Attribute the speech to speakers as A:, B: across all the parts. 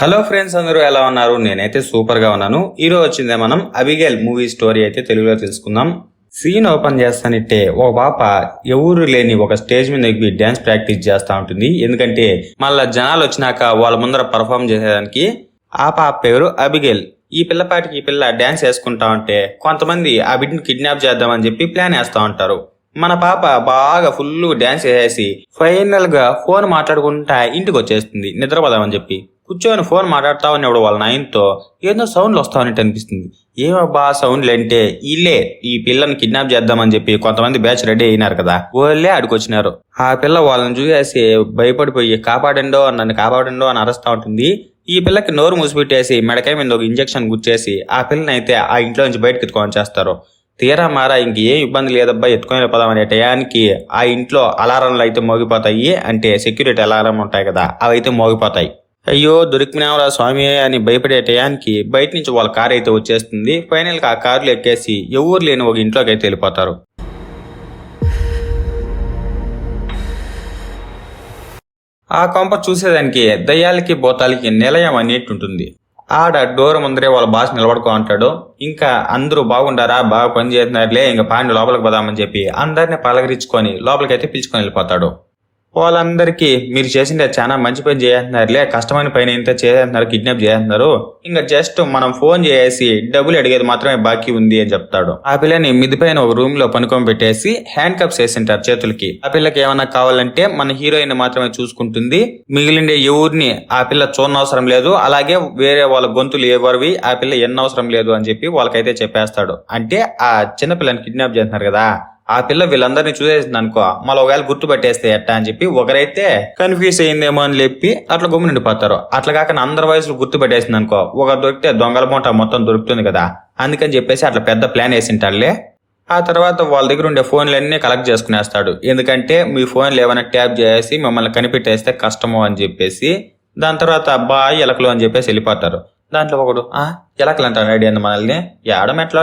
A: Hello friends అందరూ ఎలా ఉన్నారు? నేనైతే సూపర్గా ఉన్నాను. ఈరోజు వచ్చిందే మనం అబిగేల్ మూవీ స్టోరీ అయితే తెలుగులో తెలుసుకుందాం. సీన్ ఓపెన్ చేస్తానంటే ఓ పాప ఎవరు లేని ఒక స్టేజ్ మీద ఎగ్గి డ్యాన్స్ ప్రాక్టీస్ చేస్తూ ఉంటుంది. ఎందుకంటే మళ్ళీ జనాలు వచ్చినాక వాళ్ళ ముందర పర్ఫామ్ చేసేదానికి ఆ పాప పేరు అబిగేల్. ఈ పిల్లపాటికి ఈ పిల్ల డ్యాన్స్ వేసుకుంటా ఉంటే కొంతమంది ఆ బిడ్డని కిడ్నాప్ చేద్దామని చెప్పి ప్లాన్ వేస్తూ ఉంటారు. మన పాప బాగా ఫుల్ డ్యాన్స్ వేసేసి ఫైనల్గా ఫోన్ మాట్లాడుకుంటా ఇంటికి వచ్చేస్తుంది. నిద్రపోదామని చెప్పి. కూర్చొని ఫోన్ మాట్లాడుతా ఉన్నప్పుడు వాళ్ళ నాయనతో ఏదో సౌండ్లు వస్తా ఉన్నట్టు అనిపిస్తుంది. ఏమబ్బా సౌండ్లు అంటే ఇల్లే ఈ పిల్లని కిడ్నాప్ చేద్దామని చెప్పి కొంతమంది బ్యాచ్ రెడీ అయినారు కదా వాళ్ళే అడుకొచ్చినారు ఆ పిల్ల వాళ్ళని చూసేసి భయపడిపోయి కాపాడండో నన్ను కాపాడండో అని అరుస్తా ఉంటుంది. ఈ పిల్లకి నోరు మూసిపెట్టేసి మెడకాయ మీద ఒక ఇంజెక్షన్ గుచ్చేసి ఆ పిల్లని అయితే ఆ ఇంట్లో నుంచి బయటకు ఎత్తుకొని చేస్తారు తీరా మారా ఇంక ఏం ఇబ్బంది లేదబ్బా ఎత్తుకొని వెళ్ళిపోదాం అనే టయానికి ఆ ఇంట్లో అలారంలు అయితే మోగిపోతాయి అంటే సెక్యూరిటీ అలారం ఉంటాయి కదా అవి అయితే మోగిపోతాయి. అయ్యో దొరికినావురా స్వామి అని భయపడే టయానికి బయట నుంచి వాళ్ళ కారు అయితే వచ్చేస్తుంది. ఫైనల్గా ఆ కారులో ఎక్కేసి ఎవరు లేని ఒక ఇంట్లోకి అయితే వెళ్ళిపోతారు. ఆ కొంప చూసేదానికి దయ్యాలకి బోతాలకి నిలయం అనేట్టు ఉంటుంది. ఆడ డోర్ ముందరే వాళ్ళ బాస్ నిలబడుకో అంటాడు. ఇంకా అందరూ బాగుండారా? బాగా పని చేస్తున్నారులే ఇంకా పాండి లోపలికి పోదామని చెప్పి అందరిని పలకరించుకొని లోపలికి అయితే పిలుచుకొని వెళ్ళిపోతాడు. వాళ్ళందరికీ మీరు చేసిందే చాలా మంచి పని చేస్తున్నారులే కష్టమైన పని ఇంత చేస్తున్నారు కిడ్నాప్ చేస్తున్నారు. ఇంకా జస్ట్ మనం ఫోన్ చేసి డబ్బులు అడిగేది మాత్రమే బాకీ ఉంది అని చెప్తాడు. ఆ పిల్లని మిద్ది పైన ఒక రూమ్లో పనుకొని పెట్టేసి హ్యాండ్ కప్స్ వేసింటారు చేతులకి. ఆ పిల్లకి ఏమన్నా కావాలంటే మన హీరోయిన్ మాత్రమే చూసుకుంటుంది. మిగిలిండే ఎవరిని ఆ పిల్ల చూడనవసరం లేదు. అలాగే వేరే వాళ్ళ గొంతులు ఎవరివి ఆ పిల్ల ఎన్నవసరం లేదు అని చెప్పి వాళ్ళకైతే చెప్పేస్తాడు. అంటే ఆ చిన్న పిల్లని కిడ్నాప్ చేస్తున్నారు కదా ఆ పిల్ల వీళ్ళందరినీ చూసేసింది అనుకో మళ్ళీ ఒకవేళ గుర్తుపట్టేస్తే ఎట్టా అని చెప్పి ఒకరైతే కన్ఫ్యూజ్ అయిందేమో అని చెప్పి అట్లా గుమ్మి నిండిపోతారు అట్లా కాక అందరి వయసులో గుర్తుపెట్టేసింది అనుకో ఒకరు దొరికితే దొంగల మూట మొత్తం దొరుకుతుంది కదా. అందుకని చెప్పేసి అట్లా పెద్ద ప్లాన్ వేసింటాడులే. ఆ తర్వాత వాళ్ళ దగ్గర ఉండే ఫోన్లన్నీ కలెక్ట్ చేసుకునేస్తాడు. ఎందుకంటే మీ ఫోన్లు ఏమైనా ట్యాప్ చేసి మిమ్మల్ని కనిపెట్టేస్తే కష్టము అని చెప్పేసి దాని తర్వాత అబ్బాయి ఎలకలు అని చెప్పేసి వెళ్ళిపోతారు. దాంట్లో ఒకడు ఆ ఎలకలు రెడీ అంది మనల్ని? ఏడం ఎట్లా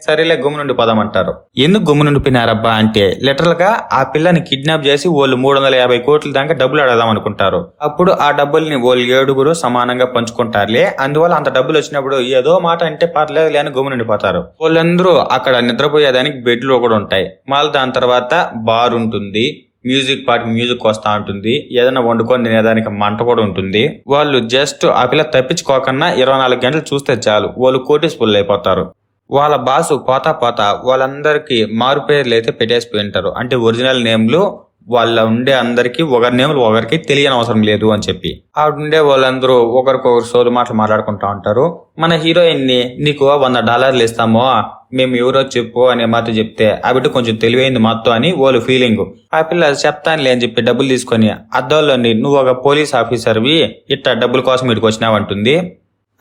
A: సరేలే గుమ్ము నుండి పోదామంటారు. ఎందుకు గుమ్ము నుండి అంటే లిటరల్గా ఆ పిల్లని కిడ్నాప్ చేసి వాళ్ళు మూడు వందల యాభై కోట్ల దాకా డబ్బులు అడదాం అనుకుంటారు. అప్పుడు ఆ డబ్బుల్ని వాళ్ళు ఏడుగురు సమానంగా పంచుకుంటారులే. అందువల్ల అంత డబ్బులు వచ్చినప్పుడు ఏదో మాట అంటే పర్లేదు లేని గుమ్ము నుండి పోతారు. వాళ్ళందరూ అక్కడ నిద్రపోయేదానికి బెడ్లు కూడా ఉంటాయి మళ్ళీ దాని తర్వాత బార్ ఉంటుంది. మ్యూజిక్ పార్ట్ మ్యూజిక్ వస్తూ ఉంటుంది. ఏదైనా వండుకొని తినేదానికి మంట కూడా ఉంటుంది. వాళ్ళు జస్ట్ ఆ పిల్ల తప్పించుకోకుండా ఇరవై నాలుగు గంటలు చూస్తే చాలు. వాళ్ళు కోటీసుపుల్లు అయిపోతారు. వాళ్ళ బాసు పోతా పోతా వాళ్ళందరికీ మారు పేర్లు అయితే పెట్టేసిపోయి ఉంటారు. అంటే ఒరిజినల్ నేమ్లు వాళ్ళ ఉండే అందరికీ ఒకరి నేములు ఒకరికి తెలియని అవసరం లేదు అని చెప్పి. ఆవిడ ఉండే వాళ్ళందరూ ఒకరికొకరు సోదు మాటలు మాట్లాడుకుంటా ఉంటారు. మన హీరోయిన్ని నీకు వంద డాలర్లు ఇస్తామో మేము ఎవరో చెప్పు అనే మాట చెప్తే ఆ బిడ్డ కొంచెం తెలివైంది మాతో అని వాళ్ళు ఫీలింగ్ ఆ పిల్ల చెప్తానులే అని చెప్పి డబ్బులు తీసుకొని అద్దంలోని నువ్వు ఒక పోలీస్ ఆఫీసర్వి ఇట్ట డబ్బుల కోసం ఇటుకు వచ్చినావంటుంది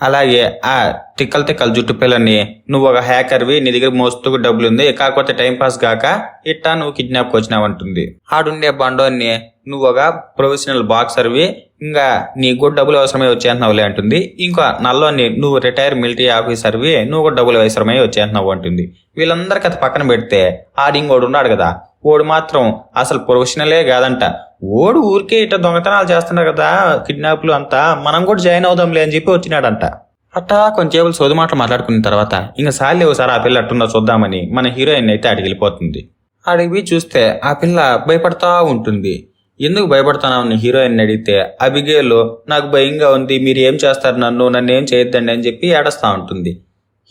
A: అలాగే ఆ తిక్కల తిక్కల జుట్టు పిల్లని నువ్వు ఒక హ్యాకర్వి నీ దగ్గర మోస్తూ డబ్బులు ఉంది కాకపోతే టైం పాస్ కాక ఇట్టా నువ్వు కిడ్నాప్ వచ్చినావంటుంది ఆడుండే బండోన్ని నువ్వు ఒక ప్రొఫెషనల్ బాక్సర్వి ఇంకా నీకు కూడా డబ్బులు అవసరమై వచ్చేస్తున్నావులే అంటుంది. ఇంకా నల్లోని నువ్వు రిటైర్ మిలిటరీ ఆఫీసర్వి నువ్వు కూడా డబ్బులు అవసరమై వచ్చేస్తున్నావు అంటుంది. వీళ్ళందరికీ అది పక్కన పెడితే ఆడి ఇంకోడు ఉన్నాడు కదా. ఓడు మాత్రం అసలు ప్రొఫెషనలే కాదంట. ఓడు ఊరికే ఇట దొంగతనాలు చేస్తున్నారు కదా కిడ్నాప్లు అంతా మనం కూడా జాయిన్ అవుదాంలే అని చెప్పి వచ్చినాడంట. అట్టా కొంచేపులు సోది మాటలు మాట్లాడుకున్న తర్వాత ఇంకా లేవు ఒకసారి ఆ పిల్ల అట్టుందో చూద్దామని మన హీరోయిన్ అయితే అడిగి వెళ్ళిపోతుంది. అడిగి చూస్తే ఆ పిల్ల భయపడతా ఉంటుంది. ఎందుకు భయపడుతున్నావు హీరోయిన్ అడిగితే అబిగేలు నాకు భయంగా ఉంది మీరు ఏం చేస్తారు నన్ను? నన్ను ఏం చేయొద్దండి? అని చెప్పి ఏడస్తా ఉంటుంది.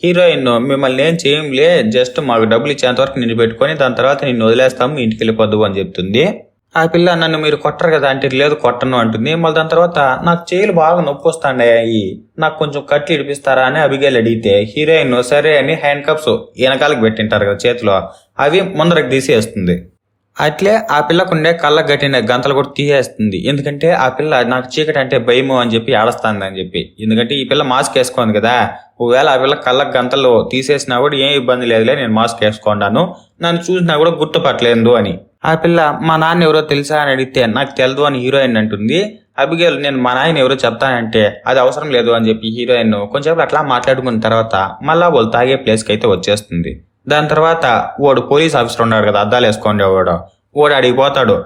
A: హీరోయిన్ మిమ్మల్ని ఏం చేయంలే జస్ట్ మాకు డబ్బులు ఇచ్చేంత వరకు నిన్ను పెట్టుకొని దాని తర్వాత నిన్ను వదిలేస్తాము ఇంటికి వెళ్ళిపోద్దు అని చెప్తుంది. ఆ పిల్ల నన్ను మీరు కొట్టరు కదా అంటే లేదు కొట్టను అంటుంది. మళ్ళీ దాని తర్వాత నాకు చేయలు బాగా నొప్పి వస్తాయి నాకు కొంచెం కట్లు ఇడిపిస్తారా అని అబిగేలు అడిగితే హీరోయిన్ సరే అని హ్యాండ్ కప్స్ వెనకాలకి పెట్టింటారు కదా చేతిలో అవి ముందరకు తీసేస్తుంది. అట్లే ఆ పిల్లకుండే కళ్ళకు కట్టిన గంతలు కూడా తీసేస్తుంది. ఎందుకంటే ఆ పిల్ల నాకు చీకటి అంటే భయము అని చెప్పి ఆడస్తాంది అని చెప్పి. ఎందుకంటే ఈ పిల్ల మాస్క్ వేసుకోంది కదా. ఒకవేళ ఆ పిల్ల కళ్ళ గంతలు తీసేసినా కూడా ఏం ఇబ్బంది లేదులే నేను మాస్క్ వేసుకున్నాను నన్ను చూసినా కూడా గుర్తుపట్టలేదు అని. ఆ పిల్ల మా నాన్న ఎవరో తెలుసా అని అడిగితే నాకు తెలియదు అని హీరోయిన్ అంటుంది. అబిగేల్ నేను మా నాయన ఎవరో చెప్తానంటే అది అవసరం లేదు అని చెప్పి హీరోయిన్ కొంచెం అట్లా మాట్లాడుకున్న తర్వాత మళ్ళా వాళ్ళు తాగే ప్లేస్కి అయితే వచ్చేస్తుంది. దాని తర్వాత వాడు పోలీస్ ఆఫీసర్ ఉన్నాడు కదా అద్దాలు వేసుకోండి వాడు. వాడు అడిగి పోతాడు.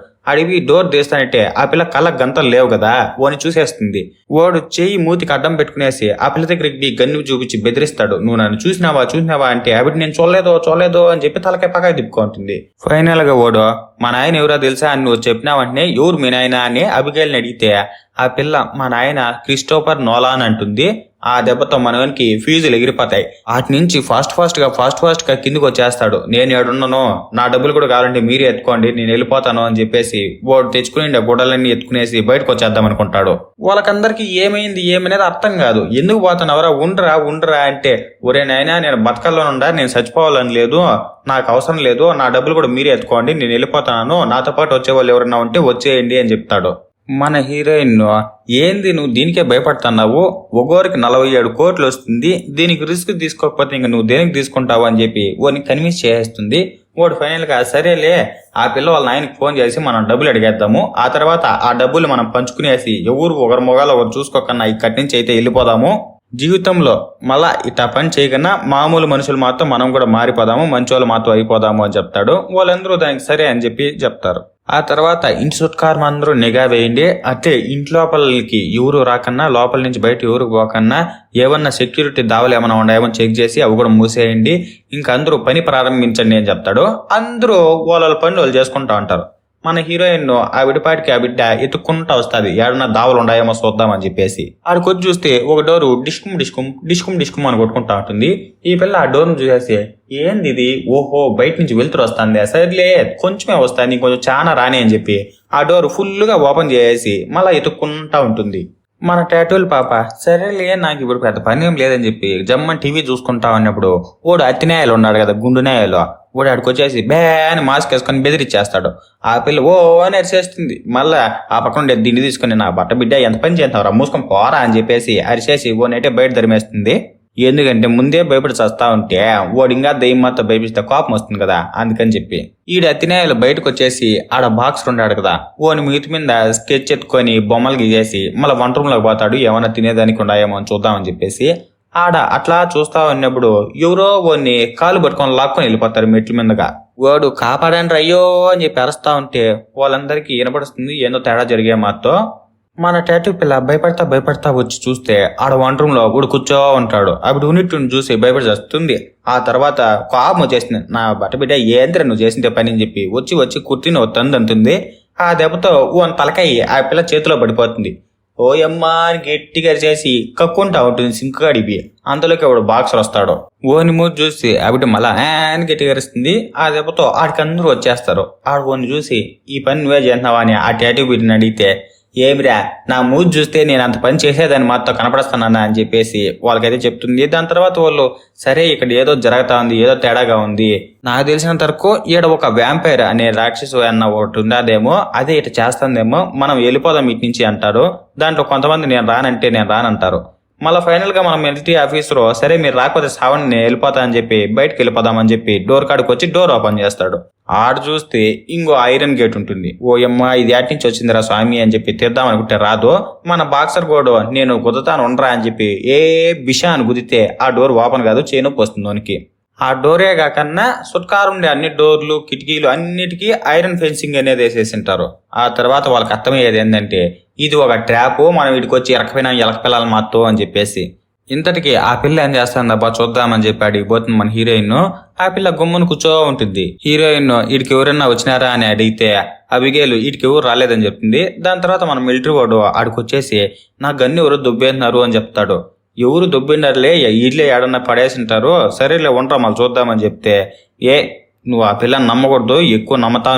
A: డోర్ తీస్తానంటే ఆ పిల్ల కళ్ళ గంతలు లేవు కదా ఓని చూసేస్తుంది. వాడు చెయ్యి మూతికి అడ్డం పెట్టుకునేసి ఆ పిల్ల దగ్గరికి గన్ను చూపించి బెదిరిస్తాడు. నువ్వు నన్ను చూసినావా చూసినావా? అంటే అవిటి నేను చూడలేదో చూడలేదో అని చెప్పి తలకాయ పగా తిప్పుకుంటుంది ఫైనల్గా వాడు మా నాయన ఎవరో తెలుసా? అని నువ్వు చెప్పిన వెంటనే ఎవరు మీ నాయన? అని అబిగేల్ని అడిగితే ఆ పిల్ల మా నాయన క్రిస్టోఫర్ అని అంటుంది. ఆ దెబ్బతో మనవనికి ఫీజులు ఎగిరిపోతాయి. వాటి నుంచి ఫాస్ట్ ఫాస్ట్గా ఫాస్ట్ ఫాస్ట్గా కిందికి వచ్చేస్తాడు. నేను ఏడున్నాను నా డబ్బులు కూడా కావాలంటే మీరే ఎత్తుకోండి నేను వెళ్ళిపోతాను అని చెప్పేసి వాడు తెచ్చుకుని గుడ్డలన్నీ ఎత్తుకునేసి బయటకు వచ్చేద్దాం అనుకుంటాడు. వాళ్ళకందరికి ఏమైంది ఏమనేది అర్థం కాదు. ఎందుకు పోతున్నావరా ఉండరా ఉండరా అంటే ఒరే నాయనా నేను బతకల్లోనుండా నేను చచ్చిపోవాలని లేదు నాకు అవసరం లేదు నా డబ్బులు కూడా మీరే ఎత్తుకోండి నేను వెళ్ళిపోతాను నాతో పాటు వచ్చే వాళ్ళు ఎవరన్నా ఉంటే వచ్చేయండి అని చెప్తాడు. మన హీరోయిన్ ఏంది నువ్వు దీనికే భయపడుతున్నావు? ఒగోరికి నలభై ఏడు కోట్లు వస్తుంది దీనికి రిస్క్ తీసుకోకపోతే ఇంక నువ్వు దేనికి తీసుకుంటావు? అని చెప్పి వాడిని కన్విన్స్ చేసేస్తుంది. వాడు ఫైనల్గా సరేలే ఆ పిల్ల వాళ్ళ నాయనకి ఫోన్ చేసి మనం డబ్బులు అడిగేద్దాము. ఆ తర్వాత ఆ డబ్బులు మనం పంచుకునేసి ఎవరు ఒకరి మొగాలు ఒకరు చూసుకోకుండా ఇక్కడి నుంచి అయితే వెళ్ళిపోదాము. జీవితంలో మళ్ళా ఇట్లా పని చేయకుండా మామూలు మనుషులు మాత్రం మనం కూడా మారిపోదాము మంచోళ్ళు మాత్రం అయిపోదాము అని చెప్తాడు. వాళ్ళందరూ దానికి సరే అని చెప్పి చెప్తారు. ఆ తర్వాత ఇంటి చుట్కారం అందరూ నిఘా వేయండి. అంటే ఇంట్లోపలకి ఎవరు రాకన్నా లోపల నుంచి బయట ఎవరు పోకన్నా ఏమన్నా సెక్యూరిటీ దావలు ఏమైనా ఉన్నాయేమో చెక్ చేసి అవి కూడా మూసేయండి. ఇంకా అందరూ పని ప్రారంభించండి అని చెప్తాడు. అందరూ వాళ్ళ పనులు వాళ్ళు చేసుకుంటా ఉంటారు. మన హీరోయిన్ ఆ విడిపాటికి ఆ బిడ్డ ఎత్తుక్కుంటా వస్తుంది. ఏడన్నా దావలు ఉన్నాయేమో చూద్దామని చెప్పేసి. ఆడికొచ్చి చూస్తే ఒక డోరు డిష్కుమ్ డిష్కుమ్ డిష్కుమ్ డిష్కుమ్ అని కొట్టుకుంటా ఉంటుంది. ఈ పిల్ల ఆ డోర్ను చూసేసి ఏంది ఇది? ఓహో బయట నుంచి వెళ్తురు వస్తుంది. సరేలే కొంచెమే వస్తుంది నీ కొంచెం చాలా రాని అని చెప్పి ఆ డోర్ ఫుల్గా ఓపెన్ చేసేసి మళ్ళీ ఎత్తుక్కుంటా ఉంటుంది. మన టాటూల్ పాప సరేలే నాకు ఇప్పుడు పెద్ద పని ఏం లేదని చెప్పి జమ్మని టీవీ చూసుకుంటా ఉన్నప్పుడు ఓడు అత్తినాయాలు ఉన్నాడు కదా గుండు వాడు ఓడు ఆడికి వచ్చేసి బే అని మాస్క్ వేసుకొని బెదిరిచ్చేస్తాడు. ఆ పిల్ల ఓ అని అరిసేస్తుంది. మళ్ళా ఆ పక్కన ఉండే దిండి తీసుకుని నా బట్ట బిడ్డ ఎంత పని చేస్తావురా? మూసుకొని పోరా అని చెప్పేసి అరిసేసి ఓ బయట ధరిమేస్తుంది ఎందుకంటే ముందే భయపడి చస్తా ఉంటే వాడు ఇంకా దయ్యం మొత్తం భయపిస్తే కోపం వస్తుంది కదా అందుకని చెప్పి. ఈడ అతినేయులు బయటకు వచ్చేసి ఆడ బాక్స్ ఉండాడు కదా ఓని మిగతి మీద స్కెచ్ ఎత్తుకొని బొమ్మలు గీసేసి మళ్ళీ వంట రూమ్లోకి పోతాడు. ఏమైనా తినేదానికి ఉన్నాయేమో అని చూద్దామని చెప్పేసి ఆడ అట్లా చూస్తా ఉన్నప్పుడు ఎవరో వాడిని కాలు పట్టుకొని లాక్కొని వెళ్ళిపోతారు మెట్ల మీదగా. వాడు కాపాడండి అయ్యో అని చెప్పి అరుస్తా ఉంటే వాళ్ళందరికీ వినపడుస్తుంది ఏందో తేడా జరిగే మాతో. మన టాటూ పిల్ల భయపడతా భయపడతా వచ్చి చూస్తే ఆడ వంట రూమ్లో కూడా కూర్చో ఉంటాడు. అప్పుడు ఉన్నట్టు చూసి భయపడి వస్తుంది ఆ తర్వాత కోపం వచ్చేసింది నా బట్ట బిడ్డ ఏంద్ర నువ్వు చేసిందే పని అని చెప్పి వచ్చి వచ్చి కుర్తిని తంది అంటుంది. ఆ దెబ్బతో ఓ తలకాయి ఆ పిల్ల చేతిలో పడిపోతుంది. ఓ అని గట్టిగా చేసి కక్కుంటా ఉంటుంది సింక్ కడిపి. అంతలోకి ఎవడు బాక్సర్ వస్తాడు? ఓని మూడు చూసి ఆవిడ మళ్ళా? అని గట్టిగా అరుస్తుంది. ఆ దెబ్బతో ఆడికి అందరూ వచ్చేస్తారు. ఆడ ఓని చూసి ఈ పని నువ్వే చేస్తున్నావా? అని ఆ టాటూ బిడ్డని అడిగితే ఏమిరా నా మూజ్ చూస్తే నేను అంత పని చేసేదాన్ని మాతో కనపడస్తానన్నా అని చెప్పేసి వాళ్ళకైతే చెప్తుంది. దాని తర్వాత వాళ్ళు సరే ఇక్కడ ఏదో జరుగుతా ఉంది ఏదో తేడాగా ఉంది. నాకు తెలిసినంత వరకు ఈడ ఒక వ్యాంపైర్ అనే రాక్షసు అన్న ఒకటి ఉన్నదేమో అదే ఇట చేస్తుందేమో మనం వెళ్ళిపోదాం ఇటు నుంచి అంటారు. దాంట్లో కొంతమంది నేను రానంటే నేను రానంటారు. మళ్ళీ ఫైనల్గా మనం ఎల్టీ ఆఫీసర్ సరే మీరు రాకపోతే సావని వెళ్ళిపోతా అని చెప్పి బయటకు వెళ్ళిపోదామని చెప్పి డోర్ కాడికి వచ్చి డోర్ ఓపెన్ చేస్తాడు. ఆడు చూస్తే ఇంకో ఐరన్ గేట్ ఉంటుంది. ఓ అమ్మ ఇది అటు నుంచి వచ్చిందిరా స్వామి అని చెప్పి తీద్దాం అనుకుంటే రాదు. మన బాక్సర్ గోడు నేను కుదుతాను ఉండరా అని చెప్పి ఏ బిషా అని కుదితే ఆ డోర్ ఓపెన్ కాదు చేనొప్పి వస్తుంది దానికి ఆ డోరే కాకన్నా సుట్కారు ఉండే అన్ని డోర్లు కిటికీలు అన్నిటికీ ఐరన్ ఫెన్సింగ్ అనేది వేసేసి ఉంటారు ఆ తర్వాత వాళ్ళకి అర్థమయ్యేది ఏంటంటే ఇది ఒక ట్రాప్ మనం వీడికి వచ్చి ఎలకపోయినా ఎలక మాతో అని చెప్పేసి. ఇంతటికి ఆ పిల్ల ఏం చేస్తుందబ్బా చూద్దామని చెప్పి అడిగి పోతుంది మన హీరోయిన్. ఆ పిల్ల గుమ్మను కూర్చో ఉంటుంది హీరోయిన్ వీడికి ఎవరైనా వచ్చినారా అని అడిగితే అబిగేలు వీటికి ఎవరు రాలేదని చెప్తుంది. దాని తర్వాత మన మిలిటరీ వాడు ఆడికి వచ్చేసి నా గన్ను ఎవరు దుబ్బేస్తున్నారు అని చెప్తాడు. ఎవరు దుబ్బిండారులే ఇడ్లే ఏడన్నా పడేసింటారు సరేలే ఉండరా మళ్ళీ చూద్దామని చెప్తే ఏ నువ్వు ఆ పిల్లని నమ్మకూడదు ఎక్కువ నమ్మతా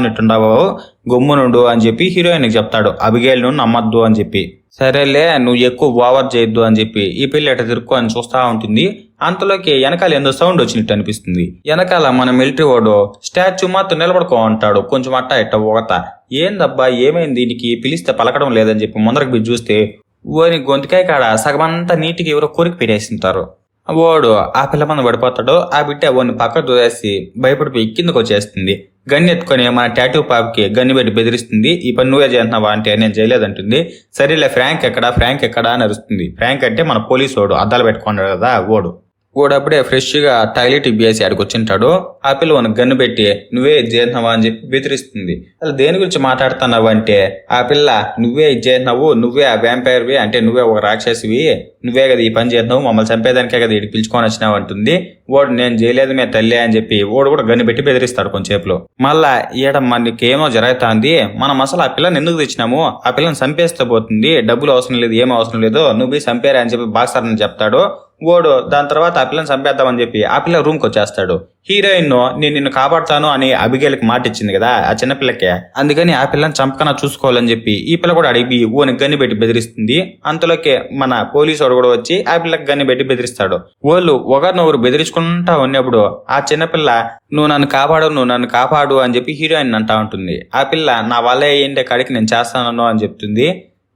A: గమ్మునుండు అని చెప్పి హీరోయిన్కి చెప్తాడు. అబిగేల్ నువ్వు నమ్మద్దు అని చెప్పి. సరేలే నువ్వు ఎక్కువ ఓవర్ చేయొద్దు అని చెప్పి ఈ పిల్ల ఎట తిరుక్కో అని చూస్తా ఉంటుంది. అంతలోకి వెనకాల ఏందో సౌండ్ వచ్చినట్టు అనిపిస్తుంది. వెనకాల మన మిలిటరీ వాడు స్టాచ్యూ మాత్రం నిలబడుకో అంటాడు. కొంచెం అట్ట ఇట్ట ఒకత ఏందబ్బా ఏమైంది? దీనికి పిలిస్తే పలకడం లేదని చెప్పి ముందరకు చూస్తే ఓని గొంతుకాయ కాడ సగమంతా నీటికి ఎవరో కొరికి పెట్టేసింటారు వాడు ఆ పిల్ల పడిపోతాడు ఆ బిడ్డ వాడిని పక్క దూరేసి భయపడిపోయి కిందకు వచ్చేస్తుంది. గన్ను ఎత్తుకొని మన టాటూ పాపకి గన్ను పెట్టి బెదిరిస్తుంది. ఈ పని నువ్వే చేస్తున్నావా అంటే నేను చేయలేదంటుంది. సరేలే ఫ్రాంక్ ఎక్కడా? ఫ్రాంక్ ఎక్కడా? అని అరుస్తుంది. ఫ్రాంక్ అంటే మన పోలీసు వాడు అద్దాలు పెట్టుకున్నాడు కదా ఓడు వాడప్పుడే ఫ్రెష్గా టాయిలెట్ ఇబ్బేసి ఆడికి వచ్చింటాడు. ఆ పిల్ల వానికి గన్ను పెట్టి నువ్వే ఇది చేసినావా? అని చెప్పి బెదిరిస్తుంది. అసలు దేని గురించి మాట్లాడుతున్నావు? అంటే ఆ పిల్ల నువ్వే ఇది చేసినావు నువ్వే ఆ వ్యాంపైర్వి అంటే నువ్వే ఒక రాక్షసివి నువ్వే కదా ఈ పని చేసినావు మమ్మల్ని చంపేదానికే కదా ఇటు పిలుచుకొని వచ్చినావు అంటుంది. వాడు నేను చేయలేదు మే తల్లి అని చెప్పి వాడు కూడా గన్ను పెట్టి బెదిరిస్తాడు కొంచెంసేపులో. మళ్ళా ఈడ మనకేమో జరుగుతుంది మనం అసలు ఆ పిల్లని ఎందుకు తెచ్చినాము? ఆ పిల్లని చంపేస్తే పోతుంది డబ్బులు అవసరం లేదు ఏం అవసరం లేదు నువ్వు సంపేరా అని చెప్పి బాక్సర్ చెప్తాడు. ఓడు దాని తర్వాత ఆ పిల్లని చంపేద్దామని చెప్పి ఆ పిల్ల రూమ్కి వచ్చేస్తాడు. హీరోయిన్ నేను నిన్ను కాపాడుతాను అని అబిగేల్కి మాట ఇచ్చింది కదా ఆ చిన్నపిల్లకే అందుకని ఆ పిల్లని చంపకనా చూసుకోవాలని చెప్పి ఈ పిల్ల కూడా అడిగి ఓని గన్ని పెట్టి బెదిరిస్తుంది అంతలోకే మన పోలీసు వాడు కూడా వచ్చి ఆ పిల్లకి గన్ని పెట్టి బెదిరిస్తాడు. వాళ్ళు ఒకరినొకరు బెదిరించుకుంటా ఉన్నప్పుడు ఆ చిన్నపిల్ల నువ్వు నన్ను కాపాడు నువ్వు నన్ను కాపాడు అని చెప్పి హీరోయిన్ అంటా ఉంటుంది. ఆ పిల్ల నా వల్ల ఏంటి కాడికి నేను చేస్తాను అని చెప్తుంది.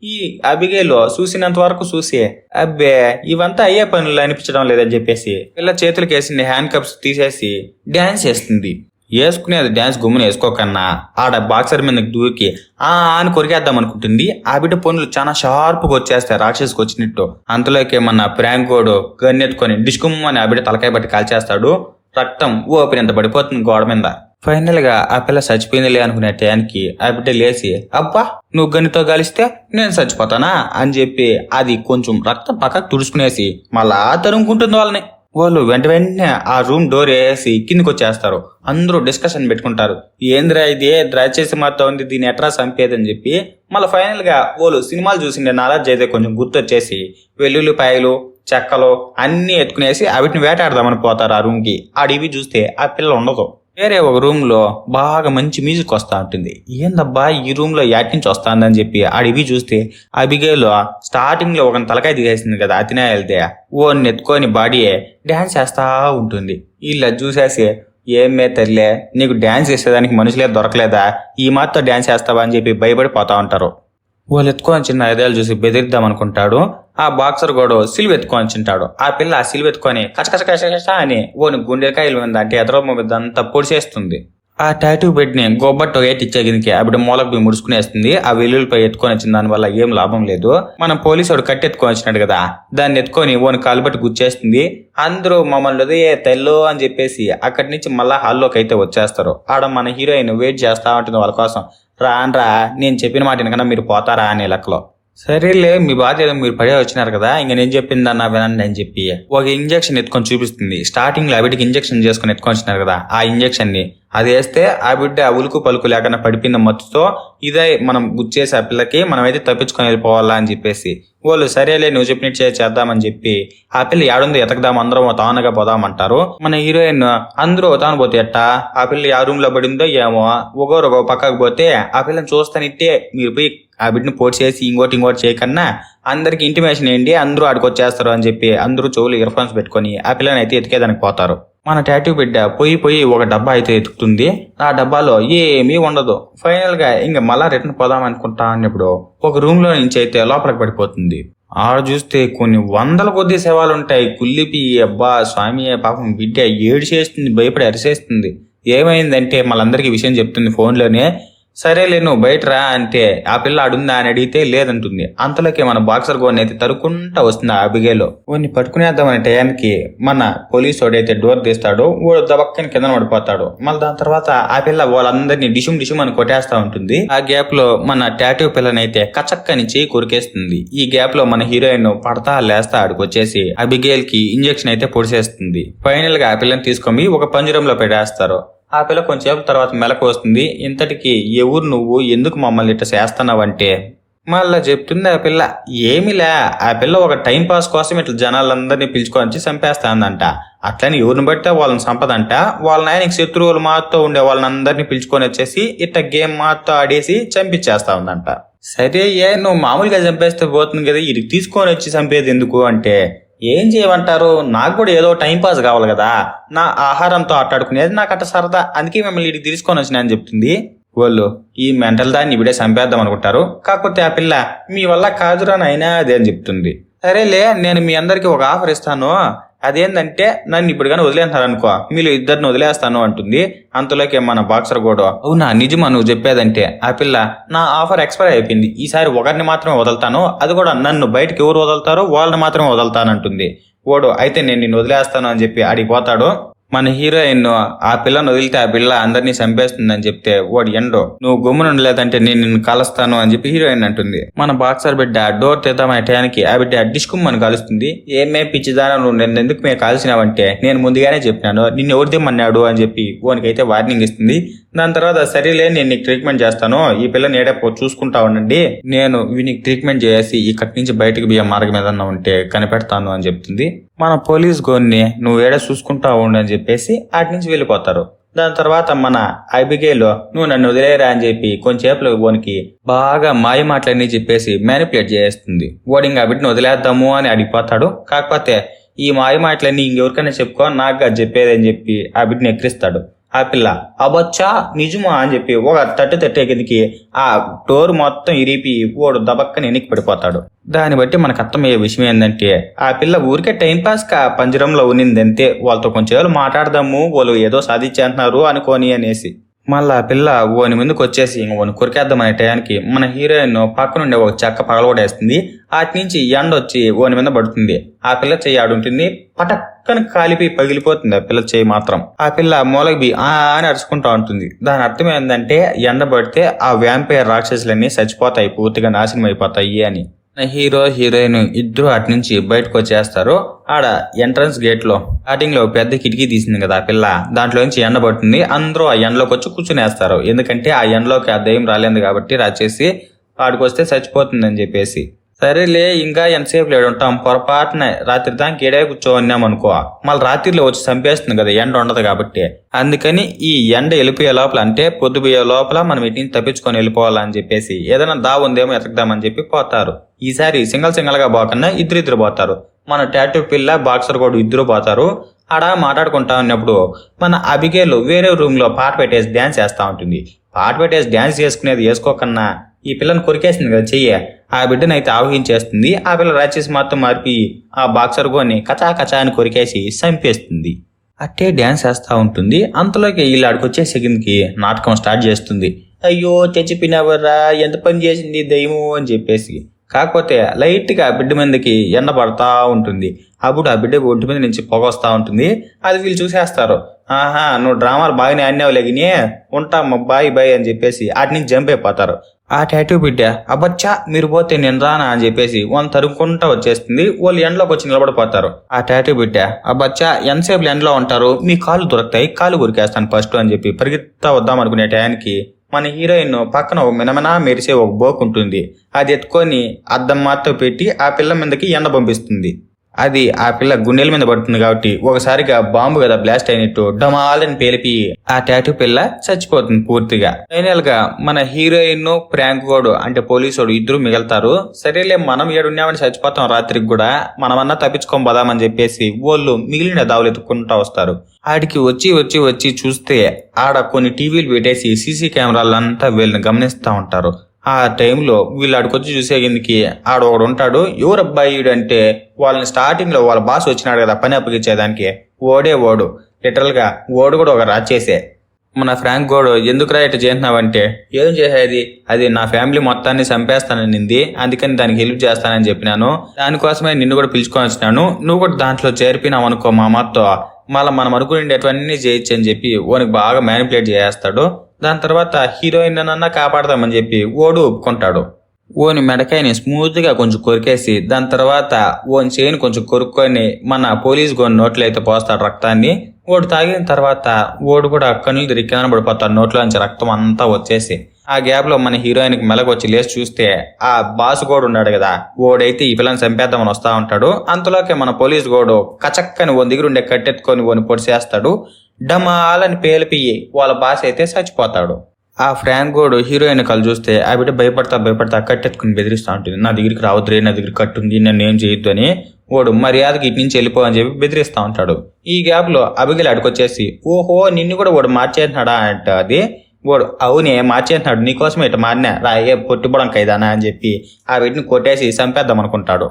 A: ఈ అబిగేలో చూసినంత వరకు చూసి అబ్బే ఇవంతా అయ్యే పనులు అనిపించడం లేదని చెప్పేసి పిల్ల చేతులకు వేసిన హ్యాండ్ కప్స్ తీసేసి డ్యాన్స్ వేస్తుంది వేసుకునేది డ్యాన్స్ గుమ్మున వేసుకోకన్నా ఆడ బాక్సర్ మీద దూకి ఆ అని కొరికేద్దాం అనుకుంటుంది. ఆ బిడ్డ పనులు చాలా షార్ప్గా వచ్చేస్తాయి రాక్షసుకు వచ్చినట్టు. అంతలోకి మన ప్రాంకోడు గన్నెత్తుకొని డిస్కుమ్ అని ఆ బిడ్డ తలకాయ బట్టి కాల్చేస్తాడు. రక్తం ఊపిరింత పడిపోతుంది గోడ మీద. ఫైనల్గా ఆ పిల్ల చచ్చిపోయిందిలే అనుకునే టయానికి ఆ బిడ్డ లేచి అబ్బా నువ్వు గనితో కలిస్తే నేను చచ్చిపోతానా? అని చెప్పి అది కొంచెం రక్తం పక్కకు తుడుచుకునేసి మళ్ళా తరుముకుంటుంది వాళ్ళని. వాళ్ళు వెంట వెంటనే ఆ రూమ్ డోర్ వేసి కిందికి వచ్చేస్తారు అందరూ డిస్కషన్ పెట్టుకుంటారు. ఏందిరా ఇది? డ్రై చేసి మాత్రం ఉంది. దీన్ని ఎట్రా చంపేదని చెప్పి మళ్ళీ ఫైనల్గా వాళ్ళు సినిమాలు చూసిండే నాలెడ్జ్ అయితే కొంచెం గుర్తొచ్చేసి వెల్లుల్లిపాయలు చెక్కలు అన్నీ ఎత్తుకునేసి అవిటిని వేటాడదామని పోతారు ఆ రూమ్కి ఆడివి చూస్తే ఆ పిల్ల ఉండదు. వేరే ఒక రూమ్లో బాగా మంచి మ్యూజిక్ వస్తా ఉంటుంది ఏందబ్బా ఈ రూమ్లో యాట్ నుంచి వస్తాందని చెప్పి ఆడివి చూస్తే అబిగేలో స్టార్టింగ్లో ఒక తలకాయ దిగేసింది కదా అతినే వెళ్తే ఓ నెత్తుకొని బాడీ డాన్స్ చేస్తా ఉంటుంది. వీళ్ళ చూసేసి ఏమే తల్లే నీకు డాన్స్ చేసేదానికి మనుషులే దొరకలేదా? ఈ మాత్రం డాన్స్ చేస్తావా? అని చెప్పి భయపడిపోతా ఉంటారు. వాళ్ళు ఎత్తుకొని చిన్న ఐదేళ్ళు చూసి బెదిరిద్దాం అనుకుంటాడు. ఆ బాక్సర్ గోడు సిలువ ఎత్తుకొని చింటాడు ఆ పిల్ల ఆ సిలువ ఎత్తుకొని కచకచ కచకచ అని ఓని గుండెకాయలు మీద అంటే ఎదరో మీద అంతా పొడిచేస్తుంది. ఆ టాటూ బెడ్ని గొబ్బట్టు ఏటిచ్చే ఇచ్చేగిందికి ఆవిడ మూలకు ముడుచుకునేస్తుంది. ఆ వెల్లుల్లిపై ఎత్తుకొని వచ్చిన దాని వల్ల ఏం లాభం లేదు. మనం పోలీసుడు వాడు వచ్చినాడు కదా దాన్ని ఎత్తుకొని ఓని కాలుబట్టి గుచ్చేస్తుంది. అందరూ మమ్మల్ని ఏ తెల్లో అని చెప్పేసి అక్కడి నుంచి మళ్ళా హాల్లోకి అయితే వచ్చేస్తారు. ఆడ మన హీరోయిన్ వెయిట్ చేస్తా ఉంటుంది వాళ్ళ కోసం. రాన్రా నేను చెప్పిన మాట కన్నా మీరు పోతారా అనే లెక్కలో. సరేలే మీ బాధ్యత మీరు పడే వచ్చినారు కదా ఇంకా నేను చెప్పింది అన్న వినండి అని చెప్పి. ఒక ఇంజెక్షన్ ఎత్తుకొని చూపిస్తుంది. స్టార్టింగ్లో ఆ బిడ్డకి ఇంజెక్షన్ చేసుకొని ఎత్తుకొని వచ్చినారు కదా ఆ ఇంజెక్షన్ని అది వేస్తే ఆ బిడ్డ ఆ ఉలుకు పలుకు లేకుండా పడిపోయిన మత్తుతో ఇదే మనం గుచ్చేసి ఆ పిల్లకి మనం అయితే తప్పించుకొని వెళ్ళిపోవాలా అని చెప్పేసి. వాళ్ళు సరేలే నువ్వు చెప్పినట్టు చే- చేద్దామని చెప్పి ఆ పిల్ల ఏడుంది ఎతకదాం అందరం తానుగా పోదామంటారు. మన హీరోయిన్ అందరూ తాను పోతే ఎట్టా? ఆ పిల్ల ఆ రూమ్లో పడిందో ఏమో? ఒకరు ఒక పక్కకు పోతే ఆ పిల్లని చూస్తానిట్టే మీరు పోయి ఆ బిడ్డను పోటీ చేసి ఇంకోటి ఇంకోటి చేయకన్నా అందరికి ఇంటిమేషన్ ఏంటి? అందరూ ఆడికి వచ్చేస్తారు అని చెప్పి అందరూ చెవులు ఇయర్ఫోన్స్ పెట్టుకొని ఆ పిల్లని అయితే ఎతికేదానికి పోతారు. మన టాటూ బిడ్డ పోయి పోయి ఒక డబ్బా అయితే ఎతుకుతుంది ఆ డబ్బాలో ఏమీ ఉండదు. ఫైనల్గా ఇంకా మళ్ళా రిటర్న్ పోదాం అనుకుంటా అన్నప్పుడు ఒక రూమ్లో నుంచి అయితే లోపలికి పడిపోతుంది. ఆడ చూస్తే కొన్ని వందల కొద్ది సేవలు ఉంటాయి కుల్లిపి అబ్బా స్వామి పాపం బిడ్డ ఏడు చేస్తుంది భయపడి అరిసేస్తుంది. ఏమైందంటే మళ్ళందరికీ విషయం చెప్తుంది ఫోన్లోనే. సరేలే నువ్వు బయట రా అంటే ఆ పిల్ల అడుందా అని అడిగితే లేదంటుంది. అంతలోకే మన బాక్సర్ గోన్ అయితే తరుకుంటా వస్తుంది ఆ అబిగేలో. వాడిని పట్టుకునేద్దామనే టయానికి మన పోలీస్ వాడైతే డోర్ తీస్తాడు వాడు దబక్కని కింద పడిపోతాడు. మళ్ళీ దాని తర్వాత ఆ పిల్ల వాళ్ళందరినీ డిషుమ్ డిషుమ్ అని కొట్టేస్తా ఉంటుంది. ఆ గ్యాప్లో మన టాటూ పిల్లనైతే కచక్కని చేయి కొరికేస్తుంది. ఈ గ్యాప్లో మన హీరోయిన్ పడతా లేస్తా ఆడికి వచ్చేసి అబిగేల్కి ఇంజెక్షన్ అయితే పొడిసేస్తుంది. ఫైనల్గా ఆ పిల్లని తీసుకొని ఒక పంజరంలో పెట్టేస్తారు. ఆ పిల్ల కొంచెంసేపు తర్వాత మెలకు వస్తుంది. ఇంతటికి ఎవరు నువ్వు? ఎందుకు మమ్మల్ని ఇట్ట చేస్తున్నావంటే? మళ్ళా చెప్తుంది ఆ పిల్ల. ఏమిలే? ఆ పిల్ల ఒక టైం పాస్ కోసం ఇట్లా జనాలందరినీ పిలుచుకొని వచ్చి చంపేస్తాందంట. అట్లని ఎవరిని బట్టే వాళ్ళని సంపదంట వాళ్ళ ఆయనకి శత్రువులు మాతో ఉండే వాళ్ళని అందరినీ పిలుచుకొని వచ్చేసి ఇట్ట గేమ్ మాతో ఆడేసి చంపించేస్తా ఉందంట సరే ఏ నువ్వు మామూలుగా చంపేస్తే పోతుంది కదా. ఇది తీసుకొని వచ్చి చంపేది ఎందుకు అంటే ఏం చేయమంటారు? నాకు కూడా ఏదో టైం పాస్ కావాలి కదా. నా ఆహారంతో ఆటాడుకునేది నాకు అట్ట సరదా. అందుకే మిమ్మల్ని ఇడికి తీసుకొని వచ్చినా అని చెప్తుంది. వాళ్ళు ఈ మెంటల్ దాన్ని ఇవిడే చంపేద్దాం అనుకుంటారు. కాకపోతే ఆ పిల్ల మీ వల్ల కాదురా నాయనా అదే అని చెప్తుంది. సరేలే నేను మీ అందరికి ఒక ఆఫర్ ఇస్తాను. అదేంటంటే నన్ను ఇప్పుడు కానీ వదిలేస్తున్నారు అనుకో మీరు ఇద్దరిని వదిలేస్తాను అంటుంది. అంతలోకి మన బాక్సర్ కూడా అవునా నిజమా నువ్వు చెప్పేదంటే ఆ పిల్ల నా ఆఫర్ ఎక్స్పైర్ అయిపోయింది. ఈసారి ఒకరిని మాత్రమే వదులుతాను అది కూడా నన్ను బయటకు ఎవరు వదులుతారో వాళ్ళని మాత్రమే వదులుతానంటుంది. ఓడు అయితే నేను నిన్ను వదిలేస్తాను అని చెప్పి ఆడిగిపోతాడు మన హీరోయిన్ ఆ పిల్లను వదిలితే ఆ పిల్ల అందరినీ చంపేస్తుందని చెప్తే వాడు ఎండో నువ్వు గమ్మున ఉండలేదంటే నేను నిన్ను కలుస్తాను అని చెప్పి హీరోయిన్ అంటుంది. మన బాక్సర్ బిడ్డ డోర్ తెద్దామనే టయానికి ఆ బిడ్డ డిష్కుమ్మని కలుస్తుంది. ఏమే పిచ్చిదానా నువ్వు నేను ఎందుకు మేము కాల్చినావంటే నేను ముందుగానే చెప్పినాను నిన్ను ఎవరు తెమ్మన్నాడు అని చెప్పి వానికైతే వార్నింగ్ ఇస్తుంది. దాని తర్వాత సరేలే నేను నీకు ట్రీట్మెంట్ చేస్తాను. ఈ పిల్లని ఏడపో చూసుకుంటా ఉండండి. నేను వీనికి ట్రీట్మెంట్ చేసి ఇక్కడి నుంచి బయటకు పోయే మార్గం ఏదన్నా ఉంటే కనిపెడతాను అని చెప్తుంది. మన పోలీస్ గోన్ని నువ్వు ఏడ చూసుకుంటా ఉండు అని చెప్పేసి అటు నుంచి వెళ్ళిపోతారు. దాని తర్వాత మన ఐబికేలో నువ్వు నన్ను వదిలేరా అని చెప్పి కొంచెంసేపులో ఓనికి బాగా మాయ మాటలన్నీ చెప్పేసి మ్యానిపులేట్ చేస్తుంది. వాడు ఇంకా ఆ బిడ్డను వదిలేద్దాము అని అడిగిపోతాడు. కాకపోతే ఈ మాయ మాటలన్నీ ఇంకెవరికైనా చెప్పుకో నాకు చెప్పేది అని చెప్పి ఆ బిడ్డను ఎక్కిరిస్తాడు. ఆ పిల్ల అబొచ్చా నిజమా? అని చెప్పి ఒక తట్టు తట్టే కిందకి ఆ డోర్ మొత్తం ఇరిపి ఓడు దబక్కని వెనక్కి పడిపోతాడు. దాన్ని బట్టి మనకు అర్థమయ్యే విషయం ఏంటంటే ఆ పిల్ల ఊరికే టైం పాస్ కా పంజరంలో ఉన్నింది అంతే వాళ్ళతో కొంచెం మాట్లాడదాము వాళ్ళు ఏదో సాధించేంటున్నారు అనుకోని అనేసి. మళ్ళా పిల్ల ఓని ముందుకు వచ్చేసి ఓని కొరికేద్దామనే టయానికి మన హీరోయిన్ పక్కనుండే ఒక చెక్క పగలగొడేస్తుంది అటు నుంచి ఎండ వచ్చి ఓని మీద పడుతుంది. ఆ పిల్ల చెయ్యి ఆడుంటుంది పటక్కన కాలిపోయి పగిలిపోతుంది ఆ పిల్ల చెయ్యి మాత్రం. ఆ పిల్ల మూలకి ఆ అని అరుచుకుంటా ఉంటుంది. దాని అర్థం ఏంటంటే ఎండ పడితే ఆ వ్యాంపైర్ రాక్షసులన్నీ చచ్చిపోతాయి పూర్తిగా నాశనం అయిపోతాయి అని. హీరో హీరోయిన్ ఇద్దరు అటు నుంచి బయటకు వచ్చేస్తారు ఆడ ఎంట్రన్స్ గేట్లో స్టార్టింగ్లో పెద్ద కిటికీ తీసింది కదా పిల్ల. దాంట్లో నుంచి ఎండ పడుతుంది. అందరూ ఆ ఎండలోకి వచ్చి కూర్చునేస్తారు. ఎందుకంటే ఆ ఎండలోకి ఆ దయ్యం రాలేదు కాబట్టి రాచేసి ఆడికి వస్తే చచ్చిపోతుందని చెప్పేసి. సరేలే ఇంకా ఎంతసేపు లేడు. ఉంటాం పొరపాటున. రాత్రి దానికి ఏడే కూర్చోన్నాం అనుకో మళ్ళీ రాత్రిలో వచ్చి చంపేస్తుంది కదా ఎండ ఉండదు కాబట్టి. అందుకని ఈ ఎండ వెళ్ళిపోయే లోపల అంటే పొద్దుపోయే లోపల మనం ఇటు తప్పించుకొని వెళ్ళిపోవాలని చెప్పేసి ఏదైనా దా ఉందేమో ఎతకదామని చెప్పి పోతారు. ఈసారి సింగల్ సింగల్గా పోకుండా ఇద్దరు ఇద్దరు పోతారు. మన టాటూ పిల్ల బాక్సర్ కూడా ఇద్దరు పోతారు. ఆడ మాట్లాడుకుంటా ఉన్నప్పుడు మన అబిగేలు వేరే రూమ్లో పాట పెట్టేసి డ్యాన్స్ చేస్తూ ఉంటుంది. పాట పెట్టేసి డ్యాన్స్ చేసుకునేది వేసుకోకన్నా ఈ పిల్లని కొరికేసింది కదా చెయ్యి. ఆ బిడ్డను అయితే ఆవహించేస్తుంది. ఆ పిల్ల రాచేసి మాత్రం మార్పి ఆ బాక్సర్ గోని కచా కచా అని కొరికేసి చంపేస్తుంది. అట్టే డ్యాన్స్ వేస్తూ ఉంటుంది. అంతలోకి వీళ్ళు ఆడికొచ్చే సెకండ్కి నాటకం స్టార్ట్ చేస్తుంది. అయ్యో చచ్చిపోయినవర్రా ఎంత పని చేసింది దయ్యము అని చెప్పేసి. కాకపోతే లైట్గా బిడ్డ మీదకి ఎండ పడతా ఉంటుంది. అప్పుడు ఆ బిడ్డ ఒంటి మీద నుంచి పొగ వస్తూ ఉంటుంది. అది వీళ్ళు చూసేస్తారు. ఆహా నువ్వు డ్రామాలు బాగానే అన్నావు లేగినే ఉంటాం బాయ్ బాయ్ అని చెప్పేసి అటు నుంచి జంప్ అయిపోతారు. ఆ టాటూ బిడ్డ అబ్బచ్చా మీరు పోతే నేను రానా అని చెప్పేసి వాళ్ళు తరుక్కుంటా వచ్చేస్తుంది. వాళ్ళు ఎండలోకి వచ్చి నిలబడిపోతారు. ఆ టాటూ బిడ్డ అబ్బచ్చా ఎంతసేపు ఎండలో ఉంటారు? మీ కాలు దొరుకుతాయి కాలు కొరికేస్తాను ఫస్ట్ అని చెప్పి పరిగెత్తా వద్దాం అనుకునే టయానికి మన హీరోయిన్ పక్కన ఒక మినమనా మెరిసే ఒక బోక్ ఉంటుంది. అది ఎత్తుకొని అద్దం మాతో పెట్టి ఆ పిల్ల మీదకి ఎండ పంపిస్తుంది. అది ఆ పిల్ల గుండెల మీద పడుతుంది కాబట్టి ఒకసారిగా బాంబు కదా బ్లాస్ట్ అయినట్టు డమాలని పేలిపి ఆ టాటూ పిల్ల చచ్చిపోతుంది పూర్తిగా. ఫైనల్గా మన హీరోయిన్ ప్రాంక్ గోడు అంటే పోలీసుడు ఇద్దరు మిగులుతారు. సరేలే మనం ఏడున్నామని చచ్చిపోతాం రాత్రికి కూడా. మనమన్నా తప్పించుకొని పోదామని చెప్పేసి వాళ్ళు మిగిలిన దావులు ఎత్తుకుంటా వస్తారు. ఆడికి వచ్చి వచ్చి వచ్చి చూస్తే ఆడ కొన్ని టీవీలు పెట్టేసి సీసీ కెమెరాలంతా వీళ్ళని గమనిస్తూ ఉంటారు. ఆ టైంలో వీళ్ళు ఆడికొచ్చి చూసే కిందకి ఆడ ఒకడు ఉంటాడు. ఎవరు అంటే వాళ్ళని స్టార్టింగ్లో వాళ్ళ బాస్ వచ్చినాడు కదా పని అప్పగించేదానికి. ఓడే ఓడు లిటరల్గా ఓడు కూడా ఒక రాచేసే మన ఫ్రాంక్ గోడు ఎందుకు ఇట్లా చేస్తున్నావంటే? ఏం చేసేది అది నా ఫ్యామిలీ మొత్తాన్ని చంపేస్తాననింది. అందుకని దానికి హెల్ప్ చేస్తానని చెప్పినాను. దానికోసమే నిన్ను కూడా పిలుచుకొని వచ్చినాను. నువ్వు కూడా దాంట్లో చేర్పినావు అనుకో మా అమ్మతో మళ్ళీ మనం అనుకునేటవన్నీ చేయొచ్చు అని చెప్పి ఓనికి బాగా మ్యానిపులేట్ చేస్తాడు. దాని తర్వాత హీరోయిన్ అన్నా కాపాడదామని చెప్పి ఓడు ఒప్పుకుంటాడు. ఓని మెడకాయని స్మూత్గా కొంచెం కొరికేసి దాని తర్వాత ఓని చేయిని కొంచెం కొరుక్కొని మన పోలీస్ గోని నోట్లో అయితే పోస్తాడు రక్తాన్ని. ఓడు తాగిన తర్వాత ఓడు కూడా కన్నులు తిరిగి కింద పడిపోతాడు నోట్లో నుంచి రక్తం అంతా వచ్చేసి. ఆ గ్యాప్లో మన హీరోయిన్కి లేచి చూస్తే ఆ బాస్ గోడు ఉన్నాడు కదా ఓడైతే ఈ పిల్లని చంపేద్దామని వస్తా ఉంటాడు. అంతలోకే మన పోలీస్ గోడు కచక్కని ఓ దగ్గర ఉండే కట్టెత్తుకొని ఓని పొడిచేస్తాడు డమాలని పేలిపియ్యి వాళ్ళ బాస్ అయితే చచ్చిపోతాడు. ఆ ఫ్రాంక్ గోడు హీరోయిన్ కళ్ళు చూస్తే ఆ బిడ్డ భయపడతా భయపడతా కట్టెత్తుకుని బెదిరిస్తూ ఉంటుంది. నా దగ్గరికి రావద్దురే నా దగ్గర కట్టుంది నన్ను ఏం చేయొద్దు అని వాడు మర్యాదకి ఇటు నుంచి వెళ్ళిపో అని చెప్పి బెదిరిస్తూ ఉంటాడు. ఈ గ్యాప్లో అబిగిల్ అడుకొచ్చేసి ఓహో నిన్ను కూడా వాడు మార్చేస్తున్నాడా? అంట అది. వాడు అవునే మార్చేస్తున్నాడు. నీకోసం ఇటు మారినా. రాయే పొట్టిబడం కైదానా అని చెప్పి ఆ వీటిని కొట్టేసి చంపేద్దాం అనుకుంటాడు.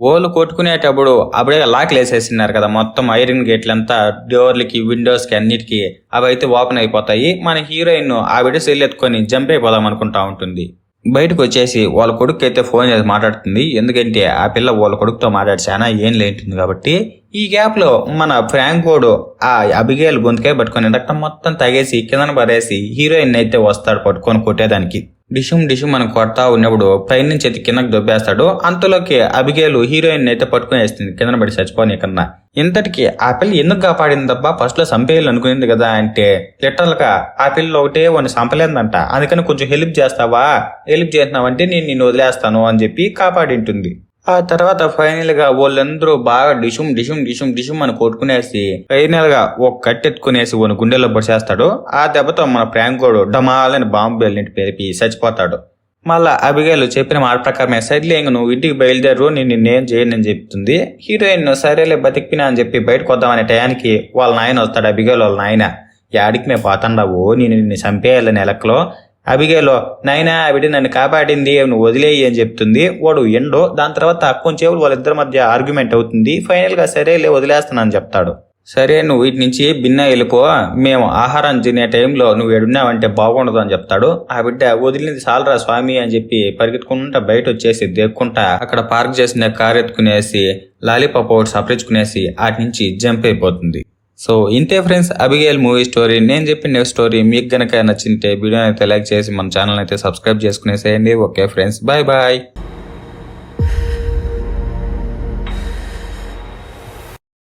A: ఓలు కొట్టుకునేటప్పుడు అప్పుడే లాక్లు వేసేసినారు కదా. మొత్తం ఐరన్ గేట్లంతా డోర్లకి విండోస్కి అన్నిటికీ అవి అయితే ఓపెన్ అయిపోతాయి. మన హీరోయిన్ ఆవిడ సెల్లెత్తుకొని జంప్ అయిపోదాం అనుకుంటా ఉంటుంది. బయటకు వచ్చేసి వాళ్ళ కొడుకు అయితే ఫోన్ చేసి మాట్లాడుతుంది. ఎందుకంటే ఆ పిల్ల వాళ్ళ కొడుకుతో మాట్లాడి చాలా ఏం లేంటుంది కాబట్టి. ఈ గ్యాప్లో మన ఫ్రాంకోడు ఆ అబిగేల్ గొంతుకే పట్టుకొని రక్తం మొత్తం తగేసి కిందన పడేసి హీరోయిన్ అయితే వస్తాడు పట్టుకొని కొట్టేదానికి. డిషుమ్ డిషుమ్ అని కొడతా ఉన్నప్పుడు పైన నుంచి అయితే కిందకి దొబ్బేస్తాడు. అంతలోకి అబిగేలు హీరోయిన్ అయితే పట్టుకొని వేస్తుంది. కింద పడి చచ్చిపోని కన్నా. ఇంతటికి ఆ పిల్ల ఎందుకు కాపాడిందబ్బా? ఫస్ట్లో చంపేయాలి అనుకునేది కదా అంటే లిటరల్గా ఆ పిల్ల ఒకటే వాడిని చంపలేదంట. అందుకని కొంచెం హెల్ప్ చేస్తావా? హెల్ప్ చేస్తున్నావంటే నేను నిన్ను వదిలేస్తాను అని చెప్పి కాపాడింటుంది. ఆ తర్వాత ఫైనల్గా వాళ్ళందరూ బాగా డిషుమ్ డిషుమ్ డిషుమ్ డిషుమ్ అని కొట్టుకునేసి ఫైనల్గా ఒక కట్టెత్తుకునేసి వాని గుండెల్లో పొడిచేస్తాడు ఆ దెబ్బతో మన ప్రాంకోడు డమాలని బాంబు బెల్లింటి పేరిపి చచ్చిపోతాడు. మళ్ళా అబిగేలు చెప్పిన మాట ప్రకారమే సర్లే ఇంక నువ్వు ఇంటికి బయలుదేరు నేను నిన్నేం చేయను అని చెప్తుంది. హీరోయిన్ సరేలే బతికినా అని చెప్పి బయటకు వద్దామనే టయానికి వాళ్ళ నాయన వస్తాడు అబిగేలు వాళ్ళ నాయన. యాడికి మేము పోతాండావు నేను నిన్ను చంపేయాలని లెక్కలో అబిగేలో నాయనా ఆవిడ నన్ను కాపాడింది నువ్వు వదిలేయి అని చెప్తుంది. వాడు ఎండో దాని తర్వాత కొంచెం వాళ్ళిద్దరి మధ్య ఆర్గ్యుమెంట్ అవుతుంది. ఫైనల్గా సరేలే వదిలేస్తానని చెప్తాడు. సరే నువ్వు వీటి నుంచి భిన్న వెళ్ళిపో. మేము ఆహారం తినే టైంలో నువ్వు ఎడున్నావంటే బాగుండదు అని చెప్తాడు. ఆ బిడ్డ వదిలింది సాలరా స్వామి అని చెప్పి పరిగెత్తుకుంటా బయట వచ్చేసి దేక్కుంటా అక్కడ పార్క్ చేసిన కార్ ఎత్తుకునేసి లాలీపాప్ ఒకటి సపరించుకునేసి ఆటి నుంచి జంప్ అయిపోతుంది. సో ఇంతే ఫ్రెండ్స్ అబిగేల్ మూవీ స్టోరీ. నేను చెప్పిన స్టోరీ మీకు గనక నచ్చింటే వీడియో అయితే లైక్ చేసి మన ఛానల్ అయితే subscribe చేసుకునేసేయండి. Okay friends bye bye